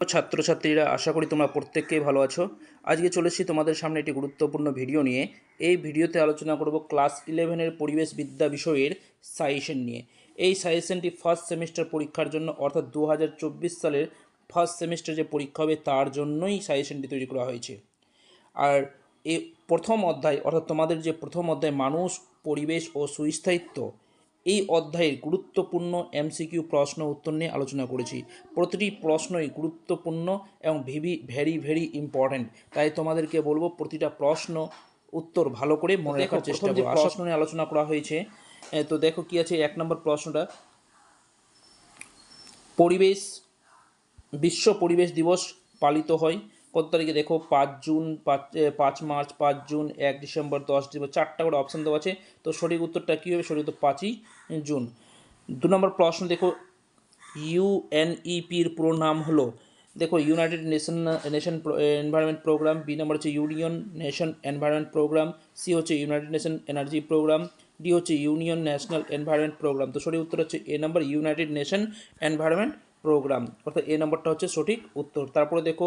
ছাত্রছাত্রীরা, আশা করি তোমরা প্রত্যেককেই ভালো আছো। আজকে চলেছি তোমাদের সামনে একটি গুরুত্বপূর্ণ ভিডিও নিয়ে। এই ভিডিওতে আলোচনা করব ক্লাস ইলেভেনের পরিবেশ বিদ্যা বিষয়ের সাজেশন নিয়ে। এই সাজেশনটি ফার্স্ট সেমিস্টার পরীক্ষার জন্য, অর্থাৎ দু হাজার চব্বিশ সালের ফার্স্ট সেমিস্টার যে পরীক্ষা হবে, তার জন্যই সাজেশনটি তৈরি করা হয়েছে। আর এই প্রথম অধ্যায়, অর্থাৎ তোমাদের যে প্রথম অধ্যায়, মানুষ, পরিবেশ ও সুস্থায়িত্ব এই অধ্যায়ের গুরুত্বপূর্ণ এমসিকিউ প্রশ্ন উত্তর নিয়ে আলোচনা করেছি। প্রতিটি প্রশ্নই গুরুত্বপূর্ণ এবং ভিভি ভেরি ভেরি ইম্পর্ট্যান্ট তাই তোমাদেরকে বলব প্রতিটা প্রশ্ন উত্তর ভালো করে মনে রাখার চেষ্টা করো। প্রশ্ন নিয়ে আলোচনা করা হয়েছে। তো দেখো কি আছে এক নম্বর প্রশ্নটা। পরিবেশ বিশ্ব পরিবেশ দিবস পালিত হয়। কত তারিখে দেখো? পাঁচ জুন, পাঁচ পাঁচ মার্চ, পাঁচ জুন, এক ডিসেম্বর, দশ ডিসেম্বর, চারটা করে অপশান দেওয়া আছে। তো সঠিক উত্তরটা কী হবে? সঠিক উত্তর পাঁচই জুন। দু নম্বর প্রশ্ন, দেখো ইউএনইপির পুরো নাম হলো, দেখো united nation nation environment programme B number হচ্ছে union nation environment programme C হচ্ছে united nation energy programme D হচ্ছে ইউনিয়ন ন্যাশনাল এনভায়রনমেন্ট প্রোগ্রাম তো সঠিক উত্তর হচ্ছে A number united nation environment programme অর্থাৎ এ নম্বরটা হচ্ছে সঠিক উত্তর। তারপরে দেখো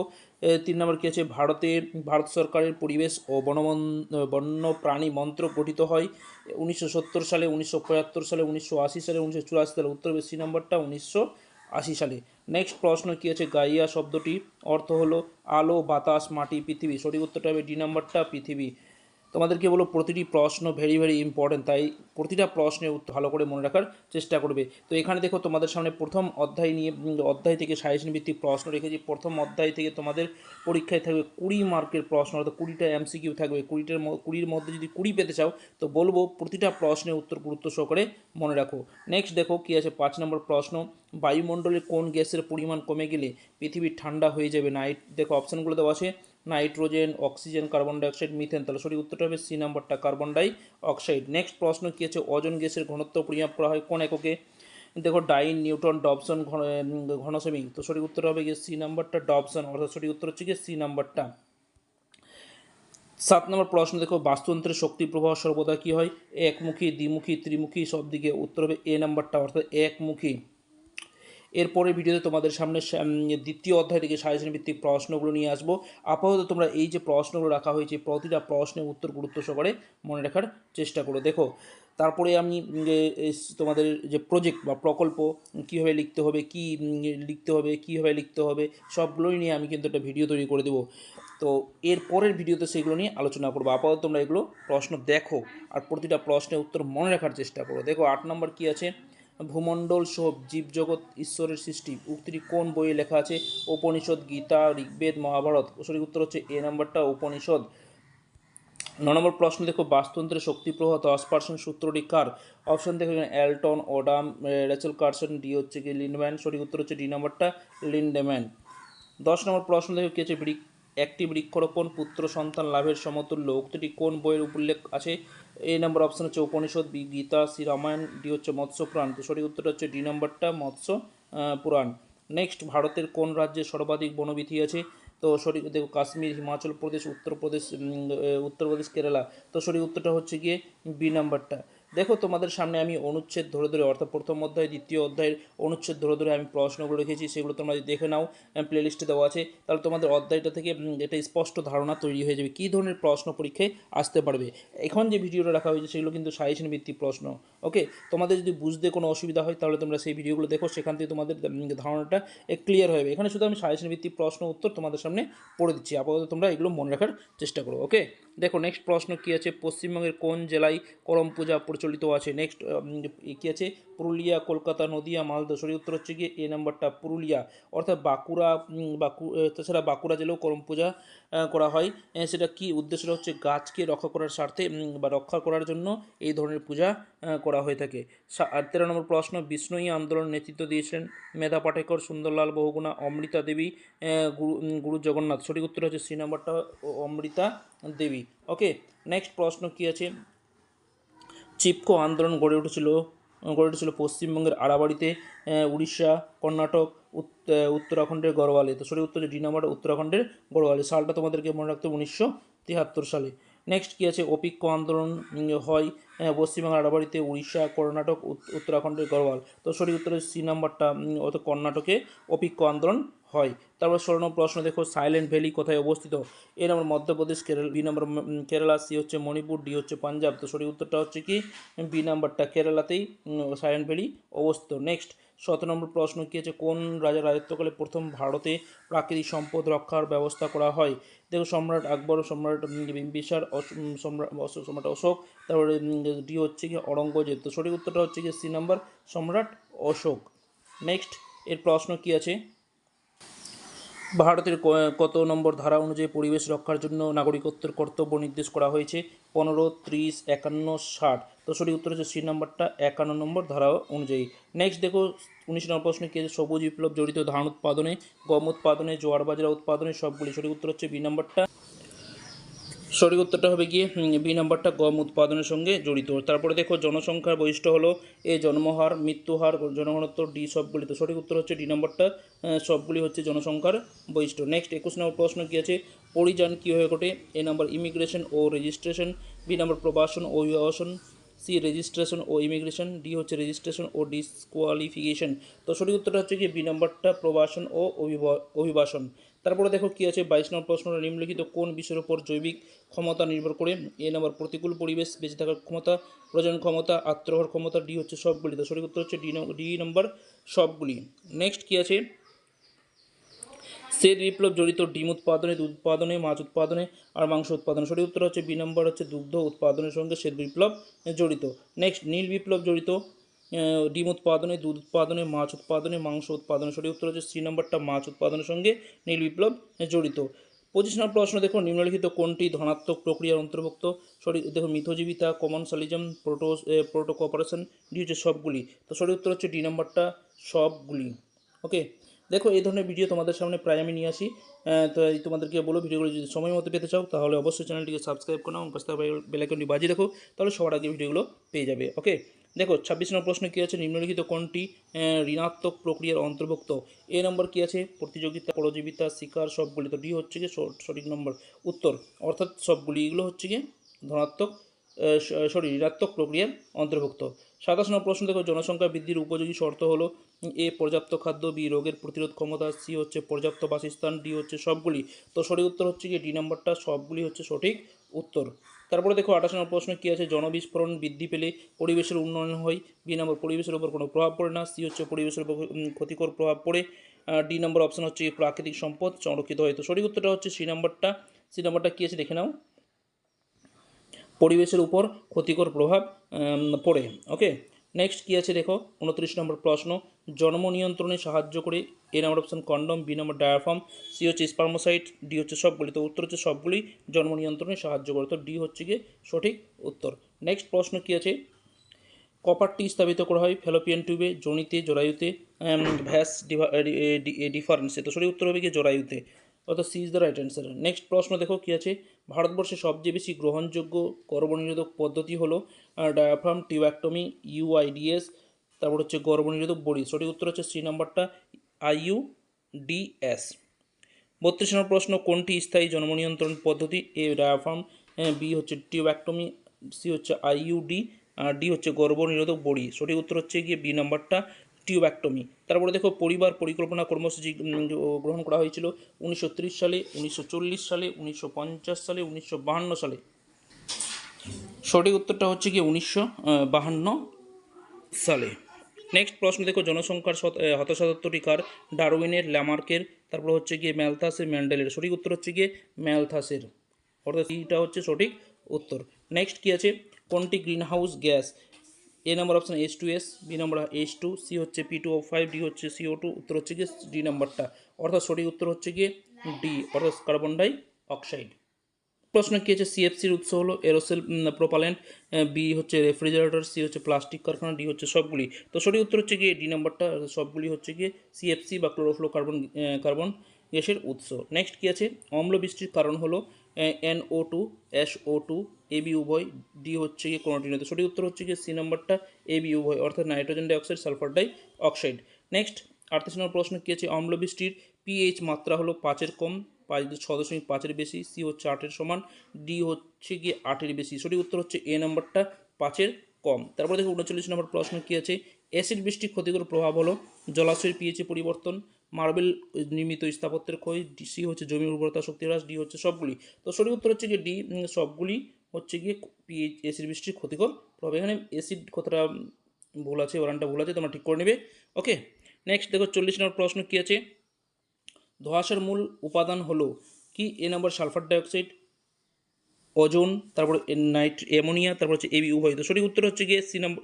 তিন নম্বর কী আছে? ভারতে, ভারত সরকারের পরিবেশ ও বনমন বন্য প্রাণী মন্ত্রক গঠিত হয় উনিশশো সত্তর সালে, উনিশশো সালে, উনিশশো আশি সালে, উনিশশো চুরাশি সালে। উত্তর বেশি নম্বরটা উনিশশো আশি সালে। নেক্সট প্রশ্ন কী আছে? গাইয়া শব্দটি। অর্থ হলো আলো, বাতাস, মাটি, পৃথিবী। সঠিক উত্তরটা হবে ডি নম্বরটা পৃথিবী। তোমাদেরকে বলো প্রতিটি প্রশ্ন ভেরি ভেরি ইম্পর্টেন্ট তাই প্রতিটা উত্তর ভালো করে মনে রাখার চেষ্টা করবে। তো এখানে দেখো, তোমাদের সামনে প্রথম অধ্যায় নিয়ে অধ্যায় থেকে সাজেশন ভিত্তিক প্রশ্ন রেখেছি। প্রথম অধ্যায় থেকে তোমাদের পরীক্ষায় থাকবে কুড়ি মার্কের প্রশ্ন, অর্থাৎ কুড়িটা এমসিকিউ থাকবে। কুড়িটার কুড়ির মধ্যে যদি কুড়ি পেতে চাও, তো বলব প্রতিটা প্রশ্নের উত্তর গুরুত্ব সহকারে মনে রাখো। নেক্সট দেখো কী আছে, পাঁচ নম্বর প্রশ্ন, বায়ুমণ্ডলে কোন গ্যাসের পরিমাণ কমে গেলে পৃথিবী ঠান্ডা হয়ে যাবে? নাইট দেখো অপশানগুলো দেওয়া আছে। Nitrogen, oxygen, carbon dioxide, methane. তাহলে সঠিক উত্তরটা হবে সি নাম্বারটা, কার্বন ডাই অক্সাইড। নেক্সট প্রশ্ন কী আছে? ওজন গ্যাসের ঘনত্ব পরিমাপ করা হয় কোন এককে? দেখো ডাইন নিউটন ডবসন, ঘন ঘনসেমিং তো সঠিক উত্তর হবে গিয়ে সি নাম্বারটা, ডবসন। অর্থাৎ সঠিক উত্তর হচ্ছে গিয়ে সি নাম্বারটা। সাত নম্বর প্রশ্ন, দেখো, বাস্তুতন্ত্রের শক্তি প্রবাহ সর্বদা কী হয়? একমুখী, দ্বিমুখী, ত্রিমুখী সব দিকে উত্তর হবে এ নাম্বারটা, অর্থাৎ একমুখী। এরপরের ভিডিওতে তোমাদের সামনে দ্বিতীয় অধ্যায় থেকে সাজেশন ভিত্তিক প্রশ্নগুলো নিয়ে আসব। আপাতত তোমরা এই যে প্রশ্নগুলো রাখা হয়েছে, প্রতিটা প্রশ্নের উত্তর গুরুত্ব সহকারে মনে রাখার চেষ্টা করো। দেখো, তারপরে আমি যে তোমাদের যে প্রজেক্ট বা প্রকল্প কীভাবে লিখতে হবে, কী লিখতে হবে, কীভাবে লিখতে হবে, সবগুলোই নিয়ে আমি কিন্তু একটা ভিডিও তৈরি করে দেবো। তো এর পরের ভিডিওতে সেগুলো নিয়ে আলোচনা করব। আপাতত তোমরা এগুলো প্রশ্ন দেখো আর প্রতিটা প্রশ্নের উত্তর মনে রাখার চেষ্টা করো। দেখো, আট নম্বর কী আছে? ভূমণ্ডল সব জীবজগৎ ঈশ্বরের সৃষ্টি। উক্তিটি কোন বইয়ে লেখা আছে? উপনিষদ, গীতা, ঋগ্বেদ, মহাভারত। সঠিক উত্তর হচ্ছে এ নাম্বারটা, উপনিষদ। ন নম্বর প্রশ্ন দেখো বাস্তুতন্ত্রের শক্তি প্রবাহ দশ পার্সেন্ট সূত্রটি কার? অপশন দেখো Alton Odum Rachel Carson, D হচ্ছে কি লিন্ডম্যান। সঠিক উত্তর হচ্ছে ডি নাম্বারটা, লিন্ডম্যান। দশ নম্বর প্রশ্ন দেখো কি বৃক্ষ, একটি বৃক্ষরোপণ পুত্র সন্তান লাভের সমতুল্য। উক্তিটি কোন বইয়ের উল্লেখ আছে? এই নম্বর অপশন হচ্ছে উপনিষদ বি গীতা শ্রী রামায়ণ ডি হচ্ছে মৎস্য, পুরাণ। তো সঠিক উত্তরটা হচ্ছে ডি নম্বরটা মৎস্য পুরাণ। নেক্সট ভারতের কোন রাজ্যে সর্বাধিক বনবিধি আছে? তো সঠিক দেখো, কাশ্মীর, হিমাচল প্রদেশ, উত্তরপ্রদেশ উত্তরপ্রদেশ, কেরালা। তো সঠিক উত্তরটা হচ্ছে গিয়ে বি নাম্বারটা দেখো, তোমাদের সামনে আমি অনুচ্ছেদ ধরে ধরে, অর্থাৎ প্রথম অধ্যায়, দ্বিতীয় অধ্যায়ের অনুচ্ছেদ ধরে ধরে আমি প্রশ্নগুলো রেখেছি, সেগুলো তোমরা যদি দেখে নাও প্লেলিস্টে দেওয়া আছে, তাহলে তোমাদের অধ্যায়টা থেকে এটা স্পষ্ট ধারণা তৈরি হয়ে যাবে, কী ধরনের প্রশ্ন পরীক্ষায় আসতে পারবে। এখন যে ভিডিওটা রাখা হয়েছে, সেগুলো কিন্তু সাজেশন ভিত্তিক প্রশ্ন ওকে তোমাদের যদি বুঝতে কোনো অসুবিধা হয়, তাহলে তোমরা সেই ভিডিওগুলো দেখো, সেখান থেকে তোমাদের ধারণাটা ক্লিয়ার হবে এখানে শুধু আমি সাজেশন ভিত্তিক প্রশ্ন উত্তর তোমাদের সামনে পড়ে দিচ্ছি, আপাতত তোমরা এগুলো মনে রাখার চেষ্টা করো ওকে দেখো নেক্সট প্রশ্ন কী আছে? পশ্চিমবঙ্গের কোন জেলায় করম পূজা প্রচলিত আছে? নেক্সট কী আছে? পুরুলিয়া, কলকাতা, নদিয়া, মালদা। সরি, উত্তর হচ্ছে গিয়ে এ নাম্বারটা, পুরুলিয়া। অর্থাৎ বাঁকুড়া বাঁকু তাছাড়া বাঁকুড়া জেলাও করম পূজা করা হয়। সেটা কি উদ্দেশ্যটা হচ্ছে গাছকে রক্ষা করার স্বার্থে বা রক্ষা করার জন্য এই ধরনের পূজা করা হয়ে থাকে। আর তেরো নম্বর প্রশ্ন বিষ্ণুই আন্দোলন নেতৃত্ব দিয়েছিলেন মেধা পাটেকর, সুন্দরলাল বহুগুণা, অমৃতা দেবী গুরু গুরু জগন্নাথ। সঠিক উত্তর হচ্ছে সি নাম্বারটা অমৃতা দেবী। ওকে নেক্সট প্রশ্ন কী আছে? চিপকো আন্দোলন গড়ে উঠেছিল গড়ে উঠেছিল পশ্চিমবঙ্গের আড়াবাড়িতে উড়িষ্যা, কর্ণাটক উত্তরাখণ্ডের গড়ওয়ালে। তো সরি উত্তর ডি নাম্বার উত্তরাখণ্ডের গড়ওয়ালে। সালটা তোমাদেরকে মনে রাখতে উনিশশো তিয়াত্তর সালে। নেক্সট কী আছে? অপিক্য আন্দোলন হয় পশ্চিমবঙ্গের আড়াবাড়িতে উড়িষ্যা, কর্ণাটক, উত- উত্তরাখণ্ডের গড়ওয়াল। তো সরি উত্তরের সি নাম্বারটা অর্থাৎ কর্ণাটকে অপিক্য আন্দোলন হয়। তারপর ষোলো নম্বর প্রশ্ন, দেখো সাইলেন্ট ভ্যালি কোথায় অবস্থিত? A number Madhya Pradesh, Kerala, B number Kerala, C হচ্ছে মণিপুর, ডি হচ্ছে পাঞ্জাব। তো সঠিক উত্তরটা হচ্ছে কি? বি নাম্বারটা কেরালাতেই সাইলেন্ট ভ্যালি অবস্থিত। নেক্সট সতেরো নম্বর প্রশ্ন কী আছে কোন রাজার রাজত্বকালে প্রথম ভারতে প্রাকৃতিক সম্পদ রক্ষার ব্যবস্থা করা হয়? দেখো, সম্রাট আকবর, সম্রাট বিম্বিসার সম্রাট সম্রাট অশোক, তারপরে ডি হচ্ছে কি? অরঙ্গজেব তো সঠিক উত্তরটা হচ্ছে কি? সি নাম্বার সম্রাট অশোক। নেক্সট এর প্রশ্ন কি আছে? ভারতের কত নম্বর ধারা অনুযায়ী পরিবেশ রক্ষার জন্য নাগরিকত্বের কর্তব্য নির্দেশ করা হয়েছে? পনেরো, ত্রিশ, একান্ন, ষাট। তো সঠিক উত্তর হচ্ছে সি নম্বরটা, একান্ন নম্বর ধারা অনুযায়ী। নেক্সট দেখো, উনিশ নম্বর প্রশ্ন কে সবুজ বিপ্লব জড়িত ধান উৎপাদনে, গম উৎপাদনে, জোয়ার বাজরা উৎপাদনে সবগুলি সঠিক উত্তর হচ্ছে বি নাম্বারটা। সঠিক উত্তরটা হবে গিয়ে বি নাম্বারটা গম উৎপাদনের সঙ্গে জড়িত। তারপরে দেখো, জনসংখ্যার বৈশিষ্ট্য হলো এ জন্মহার মৃত্যুহার জনঘনত্ব, ডি সবগুলি। তো সঠিক উত্তর হচ্ছে ডি নাম্বারটা সবগুলি হচ্ছে জনসংখ্যার বৈশিষ্ট্য। নেক্সট, একুশ নম্বর প্রশ্ন কী আছে? পরিযান কী হয়ে ঘটে এ নাম্বার ইমিগ্রেশন ও রেজিস্ট্রেশন, বি নাম্বার প্রবাসন ও অভিবাসন, সি রেজিস্ট্রেশন ও ইমিগ্রেশন, ডি হচ্ছে রেজিস্ট্রেশন ও ডিসকোয়ালিফিকেশন। তো সঠিক উত্তরটা হচ্ছে কি? বি নাম্বারটা প্রবাসন ও অভিবা- অভিবাসন। তারপরে দেখো কী আছে, বাইশ নম্বর প্রশ্ন নিম্নলিখিত কোন বিষয়ের উপর জৈবিক ক্ষমতা নির্ভর করে? এ নাম্বার, প্রতিকূল পরিবেশ, বেঁচে থাকার ক্ষমতা, প্রজনন ক্ষমতা আত্মহর ক্ষমতা, ডি হচ্ছে সবগুলি। তো সঠিক উত্তর হচ্ছে ডি ডি নম্বর সবগুলি। নেক্সট কী আছে? শ্বেত বিপ্লব জড়িত ডিম উৎপাদনে, দুধ উৎপাদনে, মাছ উৎপাদনে আর মাংস উৎপাদনে। সঠিক উত্তর হচ্ছে বি নম্বর হচ্ছে দুগ্ধ উৎপাদনের সঙ্গে শ্বেত বিপ্লব জড়িত। নেক্সট নীল বিপ্লব জড়িত ডিম উৎপাদনে, দুধ উৎপাদনে, মাছ উৎপাদনে, মাংস উৎপাদনে, সঠিক উত্তর হচ্ছে সি নম্বরটা মাছ উৎপাদনের সঙ্গে নীল বিপ্লব জড়িত। পঁচিশ নম্বর প্রশ্ন দেখো নিম্নলিখিত কোনটি ধনাত্মক প্রক্রিয়ার অন্তর্ভুক্ত? সঠিক দেখো মিথোজীবিতা commensalism proto proto cooperation, D হচ্ছে সবগুলি। তো সঠিক উত্তর হচ্ছে ডি নাম্বারটা সবগুলি। ওকে? দেখো, এই ধরনের ভিডিও তোমাদের সামনে প্রায় আমি নিয়ে আসি। তো তোমাদেরকে বলো ভিডিওগুলো যদি সময় মতো পেতে চাও, তাহলে অবশ্যই চ্যানেলটিকে সাবস্ক্রাইব করো এবং পাশে বেলাইকনটি বাজিয়ে রাখো, তাহলে সবার আগে ভিডিওগুলো পেয়ে যাবে। ওকে? দেখো, ছাব্বিশ নম্বর প্রশ্ন কী আছে? নিম্নলিখিত কোনটি ঋণাত্মক প্রক্রিয়ার অন্তর্ভুক্ত? এ নম্বর কী আছে? প্রতিযোগিতা, পরজীবিতা, শিকার, সবগুলি। তো ডি হচ্ছে গিয়ে সঠিক নম্বর উত্তর। অর্থাৎ সবগুলি এগুলো হচ্ছে গিয়ে ধনাত্মক সরি, ঋণাত্মক প্রক্রিয়ার অন্তর্ভুক্ত। সাতাশ নম্বর প্রশ্ন দেখো, জনসংখ্যা বৃদ্ধির উপযোগী শর্ত হলো এ, পর্যাপ্ত খাদ্য, বি, রোগের প্রতিরোধ ক্ষমতা, সি হচ্ছে পর্যাপ্ত বাসস্থান, ডি হচ্ছে সবগুলি। তো সঠিক উত্তর হচ্ছে কি ডি নাম্বারটা, সবগুলি হচ্ছে সঠিক উত্তর। তারপরে দেখো আঠাশ নম্বর প্রশ্ন কী আছে? জনবিস্ফোরণ বৃদ্ধি পেলে পরিবেশের উন্নয়ন হয়। বি নম্বর, পরিবেশের উপর কোনো প্রভাব পড়ে না। সি হচ্ছে পরিবেশের উপর ক্ষতিকর প্রভাব পড়ে। ডি নম্বর অপশান হচ্ছে প্রাকৃতিক সম্পদ, সংরক্ষিত হয়। তো সঠিক উত্তরটা হচ্ছে সি নম্বরটা। সি নাম্বারটা কী আছে দেখে নাও। পরিবেশের উপর ক্ষতিকর প্রভাব পড়ে। ওকে নেক্সট কী আছে দেখো? উনত্রিশ নম্বর প্রশ্ন। জন্ম নিয়ন্ত্রণে সাহায্য করে। A number option condom, B number diaphragm, C হচ্ছে স্পার্মোসাইট, ডি হচ্ছে সবগুলি। তো উত্তর হচ্ছে সবগুলি জন্ম নিয়ন্ত্রণে সাহায্য করে। তো ডি হচ্ছে গিয়ে সঠিক উত্তর। নেক্সট প্রশ্ন কী আছে? কপারটি স্থাপিত করা হয় ফেলোপিয়ান টিউবে, জনিতে, জরায়ুতে ভ্যাস ডিফারেন্সে। তো সঠিক উত্তর হবে কি জরায়ুতে। অর্থাৎ C is the right answer. Next প্রশ্ন দেখো কী আছে? ভারতবর্ষে সবচেয়ে বেশি গ্রহণযোগ্য গর্ভনিরোধক পদ্ধতি হলো ডায়াফ্রাম টিউব্যাক্টমি ইউআইডিএস তারপর হচ্ছে গর্ভনিরোধক বড়ি। সঠিক উত্তর হচ্ছে সি নাম্বারটা আইইউ ডিএস বত্রিশ নম্বর প্রশ্ন, কোনটি স্থায়ী জন্ম নিয়ন্ত্রণ পদ্ধতি? এ ডায়াফার্ম বি হচ্ছে টিউব্যাক্টমি সি হচ্ছে আইইউডি আর ডি হচ্ছে গর্ভনিরোধক বড়ি। সঠিক উত্তর হচ্ছে গিয়ে বি নাম্বারটা টিউব্যাক্টমি তারপরে দেখো, পরিবার পরিকল্পনা কর্মসূচি গ্রহণ করা হয়েছিল উনিশশো ত্রিশ সালে, উনিশশো চল্লিশ সালে, উনিশশো পঞ্চাশ সালে, উনিশশো সালে। সঠিক উত্তরটা হচ্ছে কি উনিশশো সালে। নেক্সট প্রশ্ন দেখো, জনসংখ্যার হতাশাতত্ত্বটি কার ডারউইনের ল্যামার্কের, তারপর হচ্ছে গিয়ে ম্যালথাসের ম্যান্ডেলের। সঠিক উত্তর হচ্ছে গিয়ে ম্যালথাসের। অর্থাৎ সিটা হচ্ছে সঠিক উত্তর। নেক্সট কী আছে? কোনটি green house gas? A number option H two S, B number H two, C হচ্ছে P two O five, D হচ্ছে সিও টু, উত্তর হচ্ছে গিয়ে ডি নাম্বারটা। অর্থাৎ সঠিক উত্তর হচ্ছে গিয়ে ডি, অর্থাৎ কার্বন ডাই অক্সাইড। প্রশ্ন কী আছে সিএফসির উৎস হলো এরোসেল প্রোপালেন্ট বি হচ্ছে রেফ্রিজারেটর সি হচ্ছে প্লাস্টিক কারখানা ডি হচ্ছে সবগুলি। তো সঠিক উত্তর হচ্ছে গিয়ে ডি নাম্বারটা সবগুলি হচ্ছে গিয়ে সিএফসি বা ক্লোরোফ্লো কার্বন কার্বন গ্যাসের উৎস। নেক্সট কী আছে? অম্ল বৃষ্টির কারণ হলো NO two S O two AB উভয় ডি হচ্ছে গিয়ে কোনোটি নয় সঠিক উত্তর হচ্ছে গিয়ে সি নাম্বারটা এবি উভয়, অর্থাৎ nitrogen dioxide sulphur dioxide next আটত্রিশ নম্বর প্রশ্ন কী আছে? অম্ল বৃষ্টির পিএইচ মাত্রা হলো পাঁচের কম পাঁচ ছ দশমিক পাঁচের বেশি, সি হচ্ছে আটের সমান, ডি হচ্ছে গিয়ে আটের বেশি। সঠিক উত্তর হচ্ছে এ নাম্বারটা পাঁচের কম। তারপর দেখো উনচল্লিশ নম্বর প্রশ্ন কী আছে? অ্যাসিড বৃষ্টির ক্ষতিকর প্রভাব হলো জলাশয়ের পিএইচে পরিবর্তন, মার্বেল নির্মিত স্থাপত্যের ক্ষয় ডি সি হচ্ছে জমির উর্বরতা শক্তি হ্রাস, ডি হচ্ছে সবগুলি। তো সঠিক উত্তর হচ্ছে গিয়ে ডি সবগুলি হচ্ছে গিয়ে পিএইচ এসিড বৃষ্টির ক্ষতিকর প্রভাব। এখানে এসিড কথাটা ভুল আছে, ওরানটা ভুল আছে, তোমরা ঠিক করে নেবে। ওকে নেক্সট দেখো চল্লিশ নম্বর প্রশ্ন কী আছে? ধোঁয়াশার মূল উপাদান হলো কি? A number sulphur dioxide ozone তারপর নাইট, অ্যামোনিয়া, তারপর হচ্ছে এবি উভয়। সঠিক উত্তর হচ্ছে গিয়ে সি নম্বর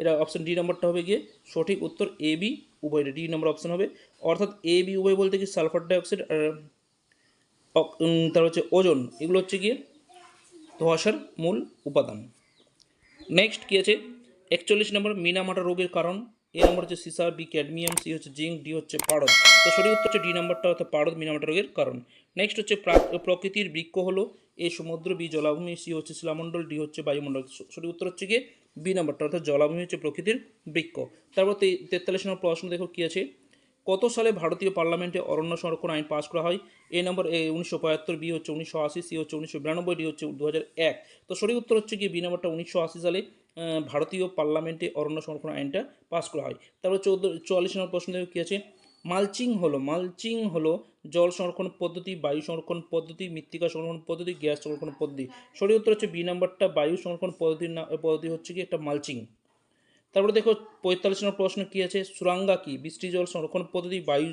এটা অপশন ডি নম্বরটা হবে গিয়ে সঠিক উত্তর এ বি উভয় ডি নম্বর অপশন হবে। অর্থাৎ এ বি, উভয় বলতে কি সালফার ডাইঅক্সাইড আর তারপর হচ্ছে ওজন এগুলো হচ্ছে গিয়ে ধোঁয়াশার মূল উপাদান। নেক্সট কী আছে? একচল্লিশ নম্বর মিনামাটা রোগের কারণ। এ নম্বর হচ্ছে সিসার বি ক্যাডমিয়াম, সি হচ্ছে জিঙ্ক, ডি হচ্ছে পারদ। তো সঠিক উত্তর হচ্ছে ডি নাম্বারটা অর্থাৎ পারদ মিনামাটা রোগের কারণ। নেক্সট হচ্ছে প্রা- প্রকৃতির বৃক্ষ হলো, এ সমুদ্র, বি জলাভূমি, সি হচ্ছে শিলামণ্ডল, ডি হচ্ছে বায়ুমণ্ডল। সঠিক উত্তর হচ্ছে গিয়ে বি নাম্বারটা, অর্থাৎ জলাভূমি হচ্ছে প্রকৃতির বৃক্ষ। তারপর তেতাল্লিশ নম্বর প্রশ্ন দেখো কী আছে? কত সালে ভারতীয় পার্লামেন্টে অরণ্য সংরক্ষণ আইন পাশ করা হয়? এ নম্বর এ উনিশশো পঁয়াত্তর, বি হচ্ছে উনিশশো আশি, সি হচ্ছে উনিশশো বিরানব্বই, ডি হচ্ছে দু হাজার এক। তো সঠিক উত্তর হচ্ছে কি বি নম্বরটা উনিশশো আশি সালে ভারতীয় পার্লামেন্টে অরণ্য সংরক্ষণ আইনটা পাশ করা হয়। তারপর চৌদ্দ, চুয়াল্লিশ নম্বর প্রশ্ন কী আছে? মালচিং হলো মালচিং হলো জল সংরক্ষণ পদ্ধতি, বায়ু সংরক্ষণ পদ্ধতি, মৃত্তিকা সংরক্ষণ পদ্ধতি, গ্যাস সংরক্ষণ পদ্ধতি। সঠিক উত্তর হচ্ছে বি নাম্বারটা বায়ু সংরক্ষণ পদ্ধতির পদ্ধতি হচ্ছে কি একটা মালচিং। তারপরে দেখো পঁয়তাল্লিশ নম্বর প্রশ্ন কী আছে? সুরাঙ্গা কি? বৃষ্টি জল সংরক্ষণ পদ্ধতি, বায়ু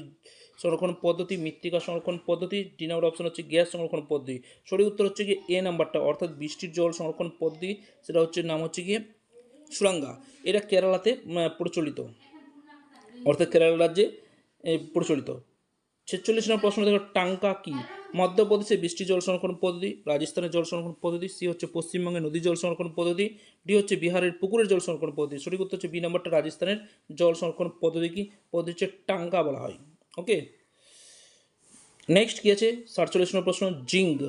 সংরক্ষণ পদ্ধতি, মৃত্তিকা সংরক্ষণ পদ্ধতি ডি নম্বর অপশন হচ্ছে গ্যাস সংরক্ষণ পদ্ধতি। সঠিক উত্তর হচ্ছে গিয়ে এ নাম্বারটা অর্থাৎ বৃষ্টির জল সংরক্ষণ পদ্ধতি, সেটা হচ্ছে নাম হচ্ছে গিয়ে সুরাঙ্গা। এটা কেরালাতে প্রচলিত। অর্থাৎ কেরালা রাজ্যে প্রচলিত। ছেচল্লিশ নম্বর প্রশ্ন দেখো, টাঙ্কা কি? মধ্যপ্রদেশে বৃষ্টি জল সংরক্ষণ পদ্ধতি রাজস্থানের জল সংরক্ষণ পদ্ধতি সি হচ্ছে পশ্চিমবঙ্গের নদী জল সংরক্ষণ পদ্ধতি ডি হচ্ছে বিহারের পুকুরের জল সংরক্ষণ পদ্ধতি। সঠিক উত্তর হচ্ছে বি নম্বরটা রাজস্থানের জল সংরক্ষণ পদ্ধতি কি? পদ্ধতি হচ্ছে টাঙ্কা বলা হয়। ওকে নেক্সট কী আছে? সাতচল্লিশ নম্বর প্রশ্ন জিঙ্গ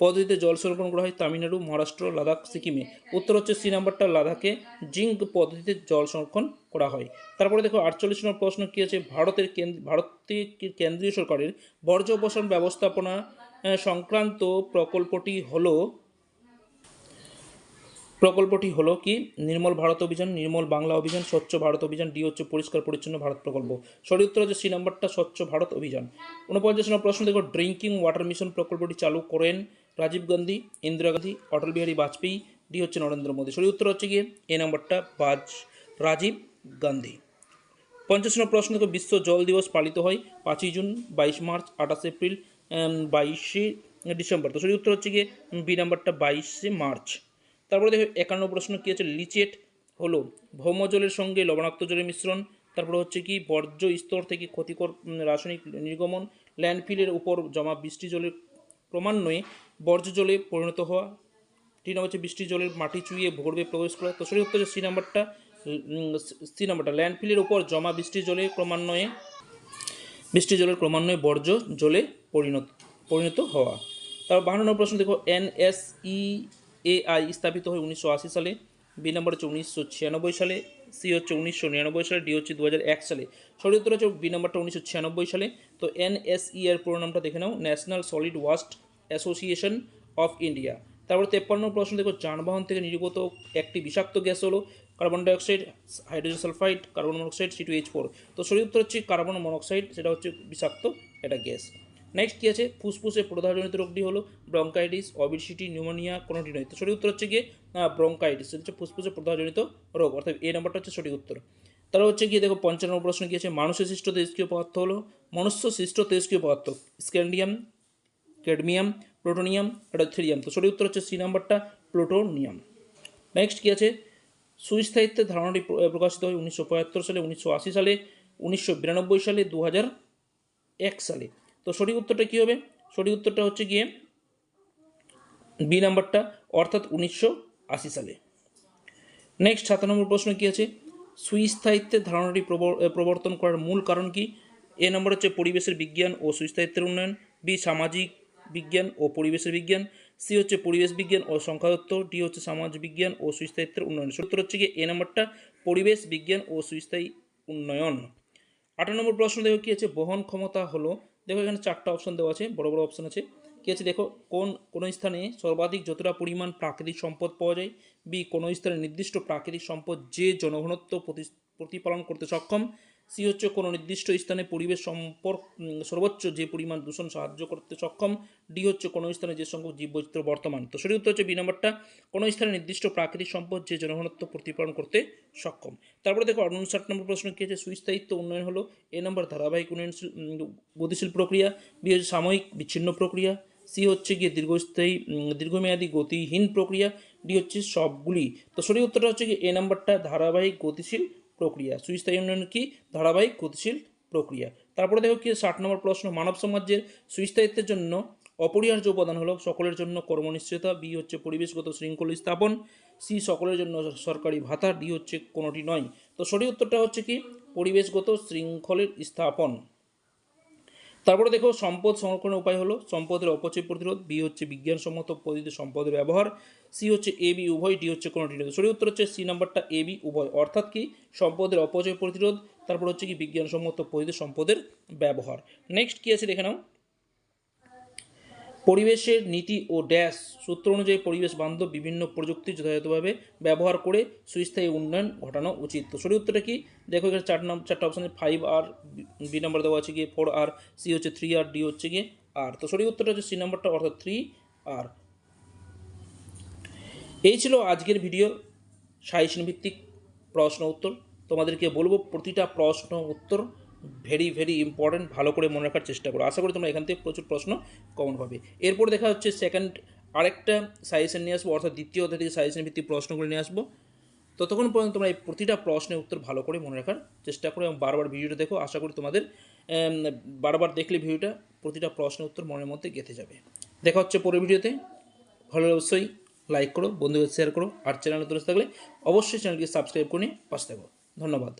পদ্ধতিতে জল সংরক্ষণ করা হয় তামিলনাড়ু, মহারাষ্ট্র, লাদাখ, সিকিমে। উত্তর হচ্ছে সি নাম্বারটা লাদাখে। জিঙ্ক পদ্ধতিতে জল সংরক্ষণ করা হয়। তারপরে দেখো, আটচল্লিশ নম্বর প্রশ্ন কী আছে? ভারতের ভারতের কেন্দ্রীয় সরকারের বর্জ্য অপসারণ ব্যবস্থাপনা সংক্রান্ত প্রকল্পটি হলো প্রকল্পটি হলো কি? নির্মল ভারত অভিযান, নির্মল বাংলা অভিযান, স্বচ্ছ ভারত অভিযান, ডি হচ্ছে পরিষ্কার পরিচ্ছন্ন ভারত প্রকল্প। সঠিক উত্তর হচ্ছে সি নাম্বারটা, স্বচ্ছ ভারত অভিযান। উনপঞ্চাশ নম্বর প্রশ্ন, দেখো, ড্রিঙ্কিং ওয়াটার মিশন প্রকল্পটি চালু করেন রাজীব গান্ধী, ইন্দিরা গান্ধী, অটল বিহারী বাজপেয়ী, ডি হচ্ছে নরেন্দ্র মোদী। সঠিক উত্তর হচ্ছে গিয়ে এ নাম্বারটা, বাজ, রাজীব গান্ধী। পঞ্চাশ নম্বর প্রশ্ন, দেখো, বিশ্ব জল দিবস পালিত হয় পাঁচই জুন, বাইশ মার্চ, আঠাশে এপ্রিল বাইশে ডিসেম্বর। তো সঠিক উত্তর হচ্ছে গিয়ে বি নাম্বারটা, বাইশে মার্চ। তারপরে দেখো একান্ন প্রশ্ন কী আছে? লিচেট হলো ভৌমজলের সঙ্গে লবণাক্ত জলের মিশ্রণ। তারপরে হচ্ছে কি, বর্জ্য স্তর থেকে ক্ষতিকর রাসায়নিক নির্গমন। ল্যান্ডফিলের উপর জমা বৃষ্টি জলের ক্রমান্বয়ে বর্জ্য জলে পরিণত হওয়া। তিন নম্বর হচ্ছে বৃষ্টি জলের মাটি চুইয়ে ভূগর্ভে প্রবেশ করা। তো সঠিক হচ্ছে সি নাম্বারটা সি নাম্বারটা। ল্যান্ডফিলের উপর জমা বৃষ্টির জলে ক্রমান্বয়ে বৃষ্টি জলের ক্রমান্বয়ে বর্জ্য জলে পরিণত পরিণত হওয়া। তারপর বাহান্ন প্রশ্ন দেখো এনএসই এআই স্থাপিত হয় উনিশশো আশি সালে, বি নম্বর হচ্ছে উনিশশো ছিয়ানব্বই সালে, সি হচ্ছে উনিশশো নিরানব্বই সালে, ডি হচ্ছে দু হাজার এক সালে। উত্তর হচ্ছে বি নম্বরটা উনিশশো ছিয়ানব্বই সালে। তো এনএসই এর পুরো নামটা দেখে নাও national solid waste association of India তারপরে তেপ্পান্ন প্রশ্ন, দেখো, যানবাহন থেকে নির্গত একটি বিষাক্ত গ্যাস হলো carbon dioxide, hydrogen sulphide, carbon monoxide C two H four তো উত্তর হচ্ছে কার্বন মনোক্সাইড, সেটা হচ্ছে বিষাক্ত এটা গ্যাস। নেক্সট কী আছে? ফুসফুসে প্রদাহজনিত রোগটি হলো ব্রঙ্কাইটিস অবিসিটি নিউমোনিয়া কোনোটি নয়। তো সঠিক উত্তর হচ্ছে গিয়ে ব্রঙ্কাইটিস হচ্ছে ফুসফুসে প্রদাহজনিত রোগ। অর্থাৎ এই নাম্বারটা হচ্ছে সঠিক উত্তর। তারা হচ্ছে গিয়ে দেখো, পঞ্চান্ন প্রশ্ন কী আছে? মানুষের সৃষ্ট তেজকীয় পদার্থ হলো মনুষ্য সৃষ্ট তেজকীয় পদার্থ। স্ক্যান্ডিয়াম ক্যাডমিয়াম প্লুটোনিয়াম থ্রিয়াম তো সঠিক উত্তর হচ্ছে সি নাম্বারটা প্লুটোনিয়াম নেক্সট কী আছে? সুস্থায়িত্বের ধারণাটি প্র- প্রকাশিত হয় উনিশশো সালে, উনিশশো আশি সালে, উনিশশো বিরানব্বই সালে দু এক সালে। তো সঠিক উত্তরটা কী হবে? সঠিক উত্তরটা হচ্ছে গিয়ে বি নাম্বারটা, অর্থাৎ উনিশশো আশি সালে। নেক্সট সাত নম্বর প্রশ্ন কী আছে? সুস্থায়িত্বের ধারণাটি প্রবর্তন করার মূল কারণ কি? এ নম্বর হচ্ছে পরিবেশের বিজ্ঞান ও সুস্থায়িত্বের উন্নয়ন। বি সামাজিক বিজ্ঞান ও পরিবেশের বিজ্ঞান। সি হচ্ছে পরিবেশ বিজ্ঞান ও সংখ্যাতত্ত্ব। ডি হচ্ছে সমাজ বিজ্ঞান ও সুস্থায়িত্বের উন্নয়ন। সূত্র হচ্ছে কি এ নম্বরটা, পরিবেশ বিজ্ঞান ও সুস্থায়ী উন্নয়ন। আঠারো নম্বর প্রশ্ন দেখো কী আছে? বহন ক্ষমতা হলো দেখো এখানে চারটা অপশন দেওয়া আছে, বড় বড় অপশন আছে। কী আছে? দেখো, কোন কোন স্থানে সর্বাধিক যতটা পরিমাণ প্রাকৃতিক সম্পদ পাওয়া যায়, বি, কোনো স্থানে নির্দিষ্ট প্রাকৃতিক সম্পদ যে জনঘনত্ব প্রতি- প্রতিপালন করতে সক্ষম সি হচ্ছে কোনো নির্দিষ্ট স্থানে পরিবেশ সম্পর্ক সর্বোচ্চ যে পরিমাণ দূষণ সাহায্য করতে সক্ষম, ডি হচ্ছে কোনো স্থানে যে সংখ্যক জীববৈচিত্র্য বর্তমান। তো সঠিক উত্তর হচ্ছে বি নাম্বারটা, কোনো স্থানে নির্দিষ্ট প্রাকৃতিক সম্পদ যে জনঘনত্ব প্রতিপালন করতে সক্ষম। তারপরে দেখো উনষাট নম্বর প্রশ্ন কী আছে? সুস্থায়িত্ব উন্নয়ন হলো এ নম্বর ধারাবাহিক উন্নয়ন গতিশীল প্রক্রিয়া, বি হচ্ছে সাময়িক বিচ্ছিন্ন প্রক্রিয়া, সি হচ্ছে গিয়ে দীর্ঘস্থায়ী দীর্ঘমেয়াদী গতিহীন প্রক্রিয়া, ডি হচ্ছে সবগুলি। তো সঠিক উত্তরটা হচ্ছে কি এ নাম্বারটা ধারাবাহিক গতিশীল প্রক্রিয়া সুস্থায়ী উন্নয়ন কি? ধারাবাহিক গতিশীল প্রক্রিয়া। তারপরে দেখো কি, ষাট নম্বর প্রশ্ন, মানব সমাজের সুস্থায়িত্বের জন্য অপরিহার্য উপাদান হলো সকলের জন্য কর্মনিশ্চয়তা, বি হচ্ছে পরিবেশগত শৃঙ্খল স্থাপন, সি সকলের জন্য সরকারি ভাতা, ডি হচ্ছে কোনোটি নয়। তো সঠিক উত্তরটা হচ্ছে কি? পরিবেশগত শৃঙ্খলের স্থাপন। তারপরে দেখো সম্পদ সংরক্ষণের উপায় হলো, সম্পদের অপচয় প্রতিরোধ, বি হচ্ছে বিজ্ঞানসম্মত পদ্ধতিতে সম্পদের ব্যবহার, সি হচ্ছে এ, বি, উভয়, ডি হচ্ছে কোনো ডিটেল সরি উত্তর হচ্ছে সি নাম্বারটা এ, বি, উভয়। অর্থাৎ কি সম্পদের অপচয় প্রতিরোধ, তারপর হচ্ছে কি বিজ্ঞানসম্মত পদ্ধতিতে সম্পদের ব্যবহার। নেক্সট কী আছে দেখে নাও। পরিবেশের নীতি ও ড্যাশ সূত্র অনুযায়ী পরিবেশ বান্ধব বিভিন্ন প্রযুক্তি যথাযথভাবে ব্যবহার করে সুস্থায়ী উন্নয়ন ঘটানো উচিত। তো সঠিক উত্তরটা কি? দেখো, এখানে চার নম্বর চারটা অপশানে ফাইভ আর বি নম্বর দেওয়া আছে গিয়ে। ফোর আর সি হচ্ছে থ্রি আর ডি হচ্ছে গিয়ে আর তো সঠিক উত্তরটা হচ্ছে সি নাম্বারটা অর্থাৎ থ্রি আর এই ছিল আজকের ভিডিও সাইসিন ভিত্তিক প্রশ্ন উত্তর। তোমাদেরকে বলব, প্রতিটা প্রশ্ন উত্তর ভেরি ভেরি ইম্পর্ট্যান্ট ভালো করে মনে রাখার চেষ্টা করো। আশা করি তোমরা এখান থেকে প্রচুর প্রশ্ন কমন পাবে। এরপর দেখা হচ্ছে সেকেন্ড আরেকটা সাজেশন নিয়ে আসব, অর্থাৎ দ্বিতীয় অধ্যায় থেকে সাজেশন ভিত্তিক প্রশ্নগুলো নিয়ে আসব। ততক্ষণ পর্যন্ত তোমরা এই প্রতিটা প্রশ্নের উত্তর ভালো করে মনে রাখার চেষ্টা করো এবং বারবার ভিডিওটা দেখো। আশা করি তোমাদের বারবার দেখলে ভিডিওটা প্রতিটা প্রশ্নের উত্তর মনের মধ্যে গেঁথে যাবে। দেখা হচ্ছে পরের ভিডিওতে। ভালো অবশ্যই লাইক করো, বন্ধুদের শেয়ার করো, আর চ্যানেলে তুলে থাকলে অবশ্যই চ্যানেলকে সাবস্ক্রাইব করে নিয়ে পাশে থাকো। ধন্যবাদ।